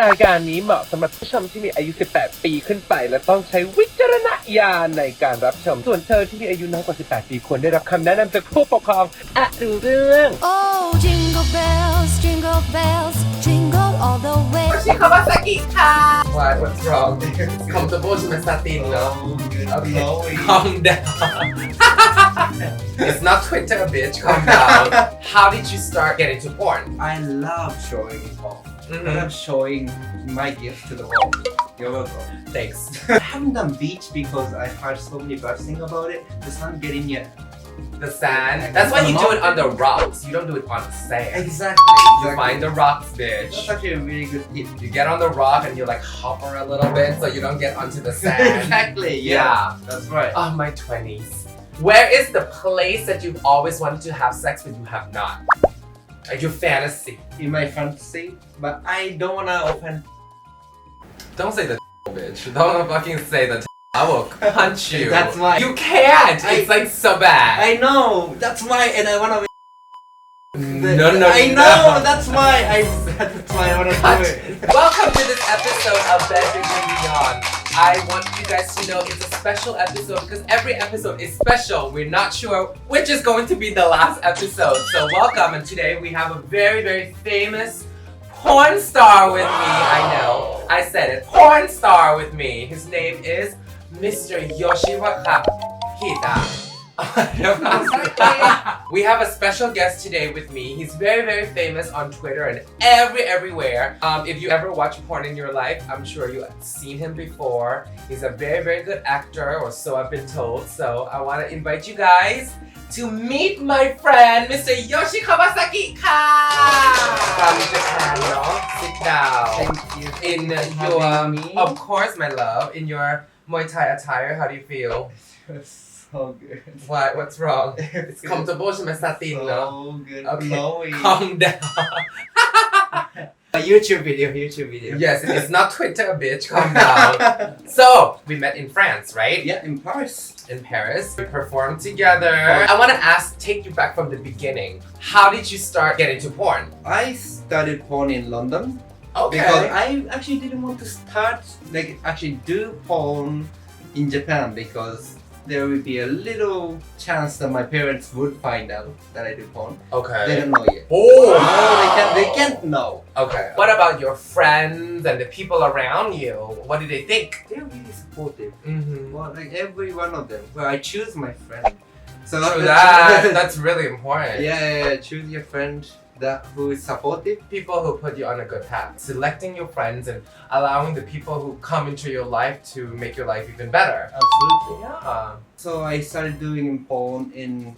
รายการนี้เหมาะสำหรับผู้ชมที่มีอายุ 18 ปีขึ้นไป และต้องใช้วิจารณญาณในการรับชม ส่วนเธอที่มีอายุน้อยกว่า 18 ปีควรได้รับคำแนะนำจากผู้ปกครองอะดูเรื่อง Oh, jingle bells, jingle bells, jingle all the way. ชิคาวาซากิค่ะ Why what's wrong comfortable ใช่ไหมซาตินเนาะ Okay calm down It's not Twitter bitch calm down How did you start getting to porn I love showing off. I Mhm. love showing my gift to the world. You're welcome. Thanks I haven't done beach because I've heard so many bad things about it. The sun getting yet. The sand That's why you do it on the rocks You don't do it on the sand Exactly. You find the rocks bitch That's actually a really good tip. You get on the rock and you like hover a little bit so you don't get onto the sand exactly. Yeah. Yeah That's right. Oh, my 20s. Where is the place that you've always wanted to have sex but you have not? Your fantasy. In my fantasy, but I don't wanna open. Don't say the bitch. Don't fucking say the I will punch you. That's why- You can't. I- it's like so bad. I know. That's why, and I wanna. no, no, no. I no. know. That's why I. That's why I wanna Cut. do it. Welcome to this episode of Bedroom Beyond. I want you guys to know it's a special episode because every episode is special. We're not sure which is going to be the last episode. So welcome and today we have a very, very famous porn star with me. I know. I said it. Porn star with me. His name is Mr. Yoshiwaka Kita. we have a special guest today with me. He's very, very famous on Twitter and every everywhere. Um, if you ever watch porn in your life, I'm sure you've seen him before. He's a very, very good actor, or so I've been told. So I want to invite you guys to meet my friend, Mr. Yoshi Kawasaki ka! From Japan, no? Sit down. Thank you. In your, me. of course, my love, in your Muay Thai attire, how do you feel? so good. Why? What's wrong? It's, to comfortable. She must not so no? good. Okay. Chloe. Calm down. A YouTube video, YouTube video. Yes, it's not Twitter, bitch. Calm down. so we met in France, right? Yeah, in Paris. In Paris, we performed together. I want to ask, take you back from the beginning. How did you start getting into porn? I started porn in London. Okay. Because I actually didn't want to start, like, actually do porn in Japan because there would be a little chance that my parents would find out that I do porn. Okay. They okay. don't know yet. Oh. No, they can't. They can't know. Okay. What about your friends and the people around you? What do they think? They're really supportive. Mm-hmm. Well, like every one of them. Well, I choose my friend. So True that. That's really important. yeah, yeah, yeah, choose your friend that who is supportive. people who put you on a good path, selecting your friends and allowing the people who come into your life to make your life even better. Absolutely. Yeah. So I started doing porn in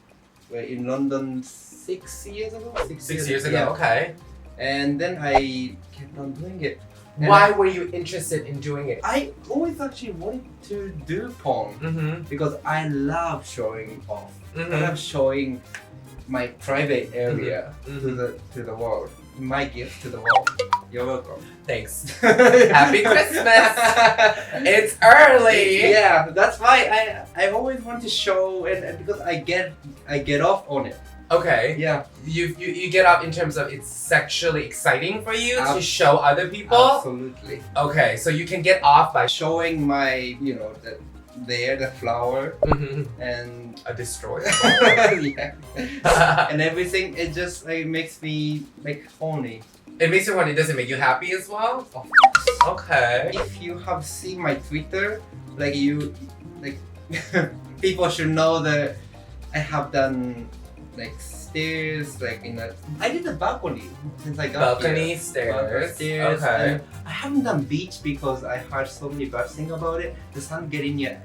well, in London six years ago. Six years ago, yeah. okay. And then I kept on doing it. And Why were you interested in doing it? I always actually wanted to do porn Mm-hmm. because I love showing off. I Mm-hmm. love showing my private area to Mhm. the to the world. My gift to the world. You're welcome. Thanks. Happy Christmas! It's early. Yeah, that's why I I always want to show and, and because I get I get off on it. Okay. Yeah, You, you you get up in terms of it's sexually exciting for you to show other people. absolutely. Okay, so you can get off by Showing my you know the there the flower Mhm. and a destroyer. yeah and everything. It just like makes me like horny. it makes you want. It does it make you happy as well? Okay. If you have seen my Twitter, like you like people should know that I have done like stairs like in a I did the balcony since I got here. Balcony stairs. stairs. Okay. and I haven't done beach because I heard so many bad things about it. The sun getting your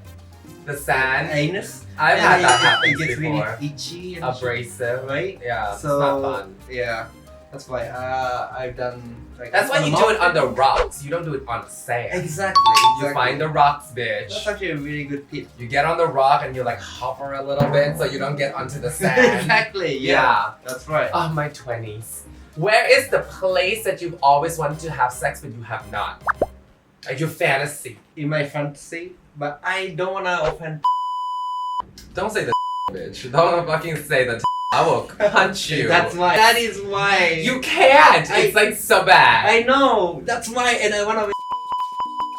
The sand. anus. I've had that happen It gets before. really itchy and Abrasive. right? Yeah. So it's not fun. yeah, that's why uh, I've done. Like, That's why you do it on the rocks. You don't do it on sand. Exactly. You find the rocks, bitch. That's actually a really good tip. You get on the rock and you like hover a little bit so you don't get onto the sand. exactly. Yeah. Yeah. That's right. Oh, my 20s. Where is the place that you've always wanted to have sex but you have not? Like your fantasy. In my fantasy, but I don't wanna offend. Don't say the bitch. Don't wanna fucking say the I will punch you. That's why. That is why. You can't. I- it's like so bad. I know. That's why, and I wanna.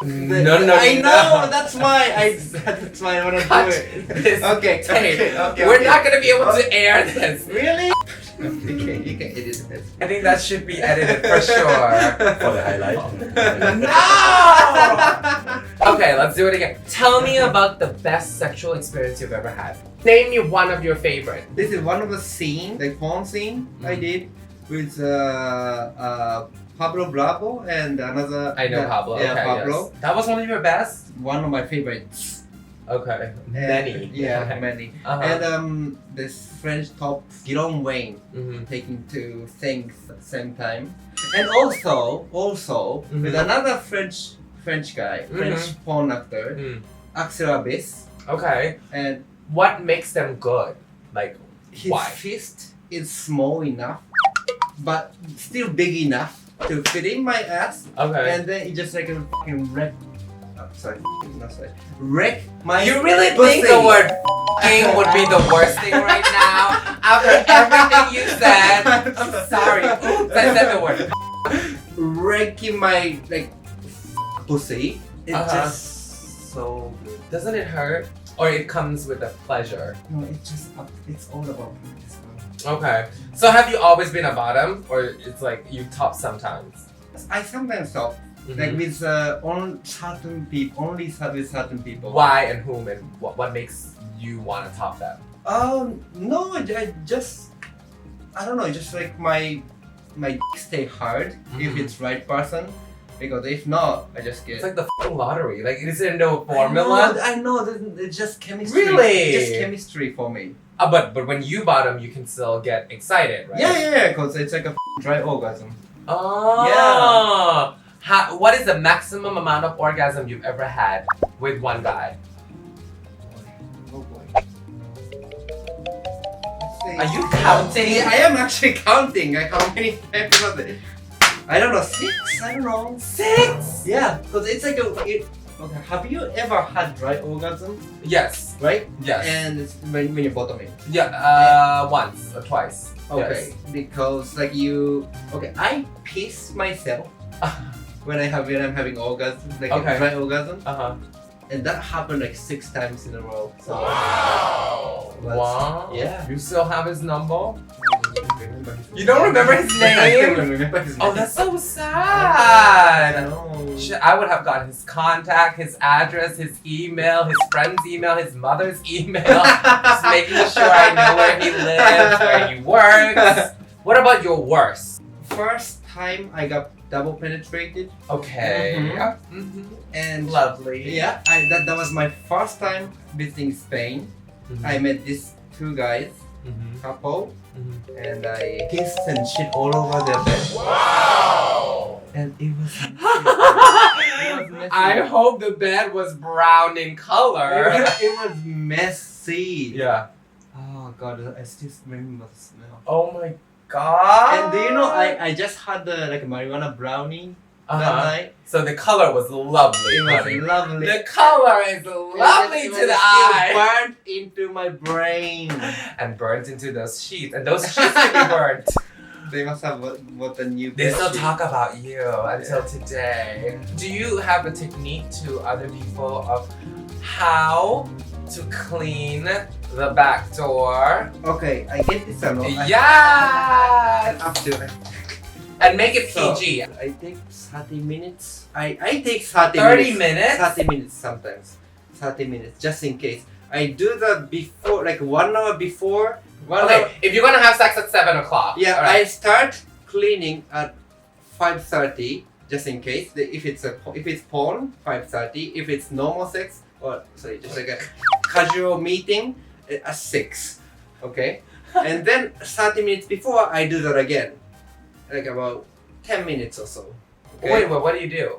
no, no, no. I no. know. That's why. I. That's why I wanna Cut do it. this Okay. tape. Okay. Okay. We're okay. not gonna be able to uh, air this. Really? Okay. You can edit it. I think that should be edited for sure. For the highlight. No! Okay, let's do it again. Tell me about the best sexual experience you've ever had. Name me one of your favorite. This is one of the scene, the phone scene I Mhm. did with uh, uh, Pablo Bravo and another. I know yeah, Pablo. Yeah, okay, Pablo. yes. That was one of your best? One of my favorites. Okay. Many. Yeah, Okay. many. Uh-huh. And um, this French top Guillaume Wayne Mhm. taking two things at the same time, and also also Mhm. with another French French guy, French Mhm. porn actor, Mm. Axel Abyss, Okay. and What makes them good? Like, his Why? fist is small enough, but still big enough to fit in my ass, okay. and then it just like a fucking wreck. Sorry, not sorry. Wreck my. you really think the word f***ing would be the worst thing right now? After everything you said, I'm sorry. Oops, I said the word. wrecking my like pussy. It's Uh-huh. just so good. Doesn't it hurt? Or it comes with a pleasure? No, it's just. It's all about man. Okay. So have you always been a bottom? Or it's like you top sometimes? I sometimes stop, Mhm. like with uh, on certain people, only with certain people. Why and whom and what, what makes you want to top them? Um, no, I, I just, I don't know. Just like my, my stay hard if Mhm. it's right person, because if not, I just get. It's like the f***ing lottery. Like, is there no I formula? know, I know. It's just chemistry. Really? Just chemistry for me. Uh, but but when you bottom, you can still get excited, right? Yeah, yeah, yeah. Because it's like a dry orgasm. Oh. Yeah. How, what is the maximum amount of orgasm you've ever had with one guy? Oh boy. Let's see. Are you counting? I am actually counting. Like how many times was it? I don't know, six? I don't know. Six. Yeah, because it's like a. It, okay, have you ever had dry orgasm? Yes. Right? Yes. And it's when, when you're bottoming. yeah. Uh, once or twice. Okay. Because like you. Okay, I piss myself when I have when I'm having orgasms, like Okay. a dry orgasm, Uh huh. and that happened like six times in a row. So. Wow. Wow. yeah. You still have his number? You You don't remember his I name? don't remember his Oh, that's so sad. No. Shit, I would have gotten his contact, his address, his email, his friend's email, his mother's email. Just making sure I know where he lives, where he works. What about your worst? First time I got double penetrated, Okay. Mhm. Mhm. and Lovely. yeah, I, that, that was my first time visiting Spain. Mhm. I met these two guys, Mhm. couple, Mhm. and I kissed and shit all over their bed, Wow. and it was. was. I hope the bed was brown in it, color. was, it was messy. Yeah. Oh god, I still remember the smell. Oh my god. And do you know I, I just had the like marijuana brownie that Uh-huh. night. So the color was lovely. It was honey. lovely. The color is It lovely was- to it the was still eye. Burned into my brain. And burnt into those sheets. And those sheets can be burnt. They must have what, what the new. They bed still sheet. talk about you until today. Do you have a technique to other people of how to clean the back door? Okay, I get this a lot. I- Yes! Up And make it So, PG. I take 30 minutes. I, I take 30, 30 minutes. minutes? 30 minutes sometimes. 30 minutes, just in case. I do that before, like one hour before. One hour. Okay, if you're gonna have sex at 7 o'clock. Yeah, I start cleaning at 5:30 just in case. The- If it's a if it's porn, 5:30. If it's normal sex or sorry, just like a casual meeting at six. Okay, and then 30 minutes before I do that again, like about 10 minutes or so. Okay? Wait, wait, what do you do?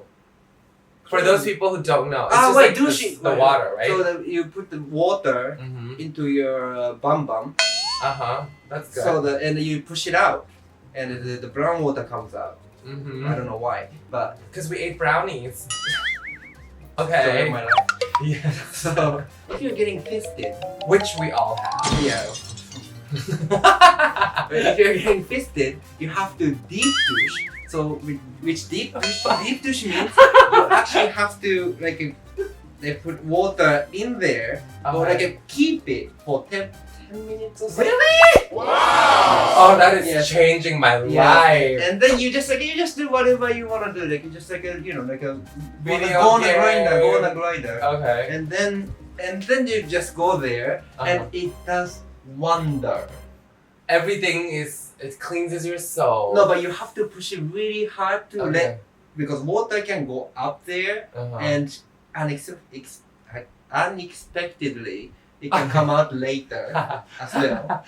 For those people who don't know, it's ah, just wait, like douching. the, the water, right? So that you put the water mm-hmm. into your uh, bum bum, Uh huh. That's good. so that and you push it out, and the, the brown water comes out. mm-hmm. I don't know why, but Because we ate brownies. story okay. of my life. Yeah. So if you're getting fisted, Which we all have. yeah. But if you're getting fisted, you have to deep douche. So with- which deep douche, deep douche means you actually have to like they put water in there, or like keep it for 10, 10 minutes or so. Really? Oh, that is Yeah. changing my Yeah. life. And then you just like you just do whatever you wanna do. Like you just like a you know like a Video go on a grinder, go on a grinder, Okay. and then and then you just go there, Uh-huh. and it does wonder. Everything is it cleanses your soul. No, but you have to push it really hard to let okay. because water can go up there Uh-huh. and unex- ex- unexpectedly it can come out later as well.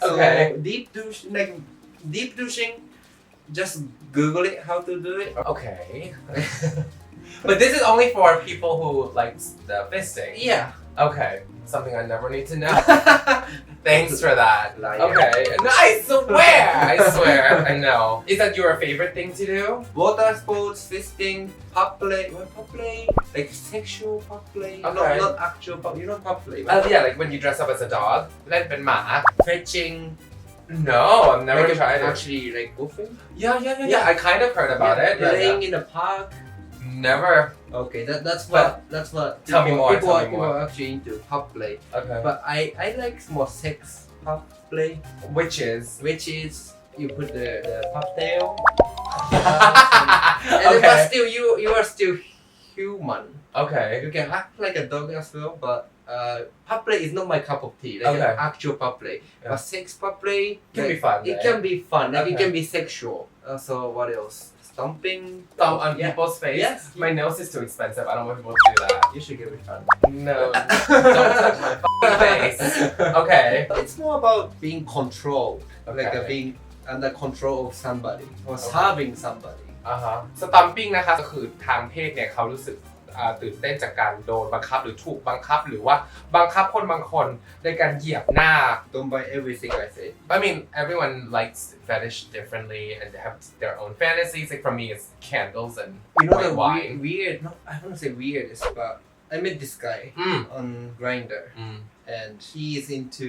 So okay. deep douche like deep douching, just Google it how to do it. Okay. But this is only for people who like the fisting. Yeah. Okay. Something I never need to know. Thanks for that. Okay. No, I swear. I swear. I know. Is that your favorite thing to do? Water sports, fisting, pub play. What pub play? Like sexual pub play. Not, Okay. not actual pub. You know pub play. Uh, yeah, like when you dress up as a dog. Like been ma. Fetching. No, I've never like, tried it. actually like goofing. Yeah, yeah, yeah, yeah. I kind of heard about it. Yeah, yeah. Playing in the park. Never. Okay, that, that's what that's what. Tell me people- more, People, tell are, me people more. are actually into pub play, Okay. but I I like more sex pub play, Which is. which is you put the, the pub tail, and then, but okay. still you you are still human. Okay. You can act like a dog as well, but uh, pub play is not my cup of tea. Like Okay. actual pub play, Yeah. but sex pub play Can like, be fun. It right? can be fun. Like it Okay. can be sexual. Uh, so what else? Stomping. thumb on Yeah. people's face. Yes. My nose is too expensive. I don't want people to do that. You should give it fun. No. don't touch my fucking face. Okay. It's more about being controlled, like Okay. uh, being under control of somebody or serving somebody. อ่าฮะสตัมปิ้งนะคะก็คือทางเพศเนี่ยเขารู้สึกอ่า ตื่นเต้นจากการโดนบังคับหรือถูกบังคับหรือว่าบังคับคนบางคนในการเหยียบหน้า Don't buy everything I say. I mean everyone likes fetish differently and they have their own fantasies like for me it's candles and You know white the wine weird, weird. No, I wouldn't say weird, but I met this guy อืม on Grinder, อืม and he is into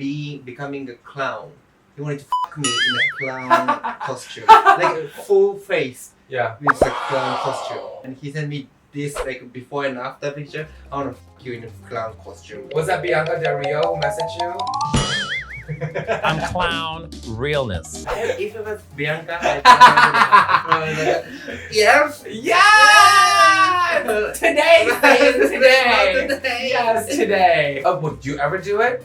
being becoming a clown. He wanted to fuck me in a clown costume, like a full face yeah with a clown costume. And he sent me this like before and after picture. I wanna fuck you in a clown costume. was that Bianca Del Rio who messaged you I'm clown realness. if it was Bianca, I'd probably like, yes, yes today today today. yes today oh would you ever do it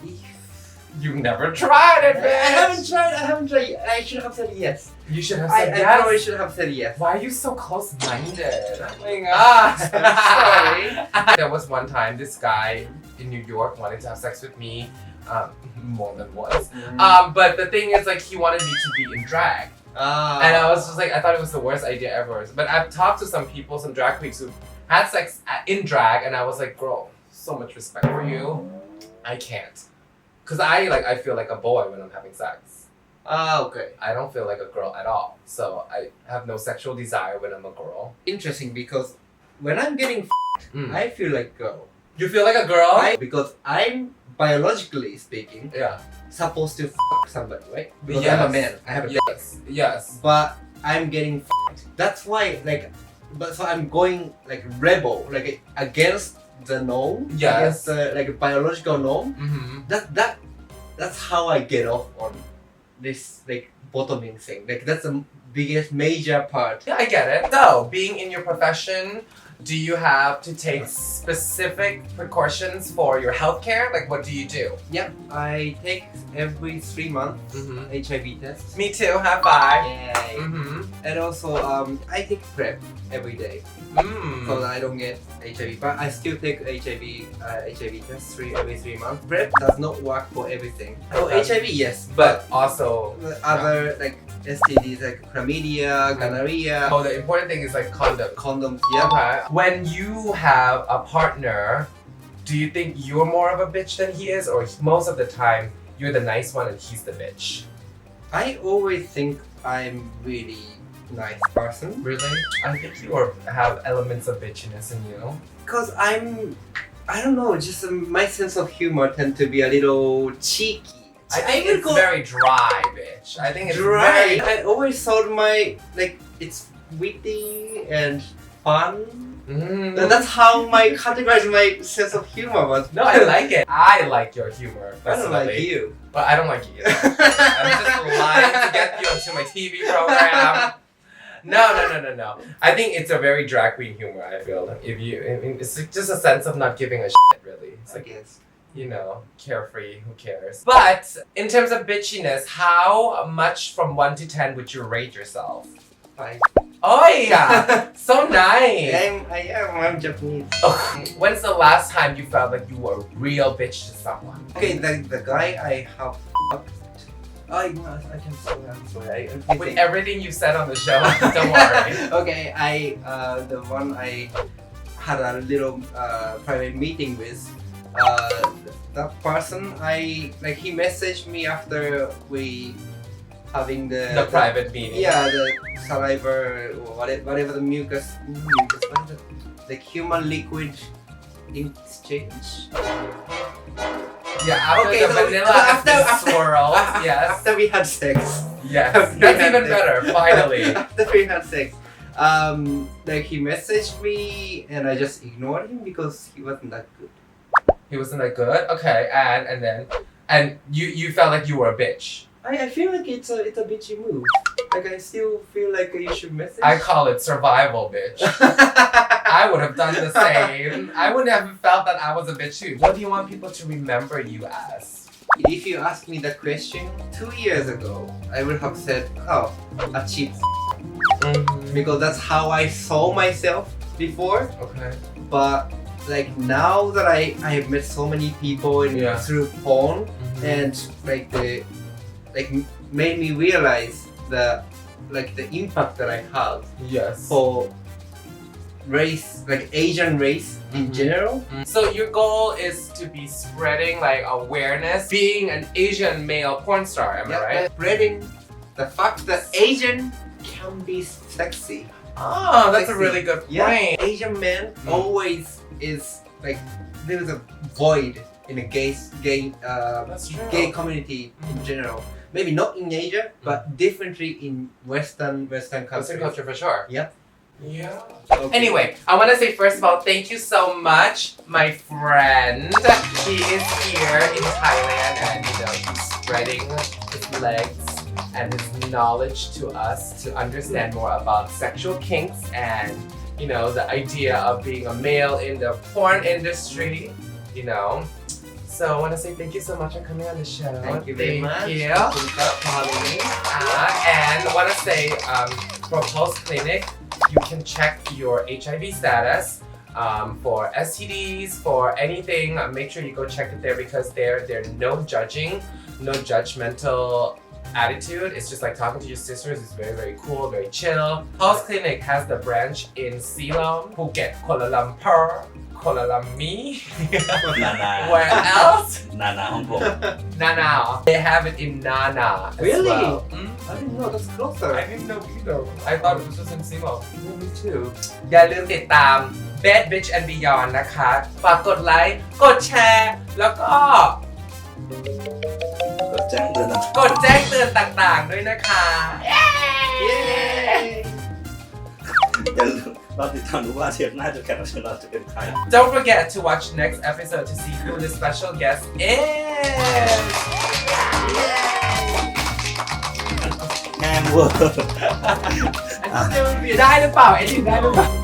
you never tried it man. I haven't tried. I haven't tried. I should have said yes. you should have I, said I yes probably should have said yes. Why are you so close-minded? Oh my gosh. Sorry. there was one time this guy in New York wanted to have sex with me um, more than once. Um, but the thing is, like, he wanted me to be in drag. Ah. And I was just like, I thought it was the worst idea ever. But I've talked to some people, some drag queens who had sex in drag, and I was like, girl, so much respect for you. I can't. Because I, like, I feel like a boy when I'm having sex. Ah, okay. I don't feel like a girl at all. So I have no sexual desire when I'm a girl. Interesting because when I'm getting, Mm. I feel like girl. You feel like a girl? I, because I'm biologically speaking yeah. supposed to f- somebody, right? Because I'm a man. I have a Yes. Yes. but I'm getting that's why like but so I'm going like rebel like against the norm Yes. against the like biological norm Mm-hmm. that that that's how I get off on this like bottoming thing like that's the biggest major part Yeah, I get it. So, being in your profession, do you have to take specific precautions for your healthcare? Like, what do you do? yeah I take every three months Mm-hmm. HIV test Me too. Have five. Yay. Mm-hmm. and also um I take prep every day Mm. so that I don't get HIV. But I still take HIV uh, HIV test three every three months. PrEP does not work for everything. For Okay. HIV, yes, But also, but other like STDs like chlamydia, Mm. gonorrhea, oh, the important thing is like condom. condoms. Yeah. Okay. When you have a partner, do you think you're more of a bitch than he is, or most of the time you're the nice one and he's the bitch? I always think I'm really nice person Really? I think you are, have elements of bitchiness in you. because I'm I don't know, just um, my sense of humor tend to be a little cheeky. I think would it's very dry, bitch. I think it's dry. very. I always thought my like it's witty and fun. Mm. That- That's how my categorize my sense of humor was. No, I like it. I like your humor. I don't like you. But I don't like you. I'm just lying to get you onto my TV program. No, no, no, no, no. I think it's a very drag queen humor. I feel if you, I mean, it's just a sense of not giving a shit, really. It's I like guess. you know, carefree. Who cares? But in terms of bitchiness, how much from one to ten would you rate yourself? Oh yeah, so nice. I'm, I am. I'm Japanese. When's the last time you felt like you were a real bitch to someone? Okay, the, the guy I have fucked. I, I can say I'm sorry. I, I'm With everything you said on the show, don't worry. okay, I uh, the one I had a little uh, private meeting with. Uh, that person, I like he messaged me after we having the The private meeting. yeah the saliva whatever, whatever the mucus mucus what is it like human liquid exchange. Yeah, after Okay, the so vanilla after- after, after- swirls, After- yes. After we had sex. Yes. That's even sex. better, finally. after we had sex. Um, like he messaged me and I just ignored him because he wasn't that good. He wasn't that good? Okay, and and then and you you felt like you were a bitch. I, I feel like it's a it's a bitchy move. Like I still feel like you should message. I call it survival bitch. I would have done the same. I wouldn't have felt that I was a bitch too. What do you want people to remember you as? if you asked me that question two years ago, I would have said, oh, a cheap because that's how I saw myself before. Okay. But like now that I I have met so many people in, Yeah. through porn Mm-hmm. and like the like made me realize the like the impact that I have yes. for race like Asian race in Mhm. general. So your goal is to be spreading like awareness, being an Asian male porn star, am I right? spreading the fact that Asian can be sexy. Oh, that's a really good Yeah, point. Asian men Mm. always is like there's a void in the gay gay uh, gay community in general. Maybe not in Asia, but mm. definitely in Western Western culture. Western culture for sure. Yep. Yeah. Okay. Anyway, I want to say first of all, thank you so much, my friend. He is here in Thailand and you know he's spreading his legs and his knowledge to us to understand more about sexual kinks and you know the idea of being a male in the porn industry. You know. So I want to say thank you so much for coming on the show. Thank you very much. Thank you. Thank for having me. Uh, and I want to say um, for Pulse Clinic, you can check your HIV status um, for STDs, for anything. Uh, make sure you go check it there because there there no judging, no judgmental attitude. It's just like talking to your sisters. It's very very cool, very chill. Pulse Clinic has the branch in Ceylon, Phuket, Kuala Lumpur, Kuala Lumpur. นานา Where else? นานาฮ่องกง Nana. They have it in Nana. As Really? Well. Mm. I didn't know that's closer. I didn't know either. I thought it was just in Simo. Me too. อย่าลืมติดตาม Bad Bitch and Beyond นะคะฝากกดไลค์กดแชร์ แล้วก็กดแจ้งเตือนกดแจ้งเตือนต่างๆ ด้วยนะคะ Yay! อย่าลืม เราติดตามดูว่าเทปหน้าจะแขกรับเชิญเราจะเป็นใคร Don't forget to watch next episode to see who the special guest is. แง่เวอร์ ได้หรือเปล่าไอ้นี่ได้หรือเปล่า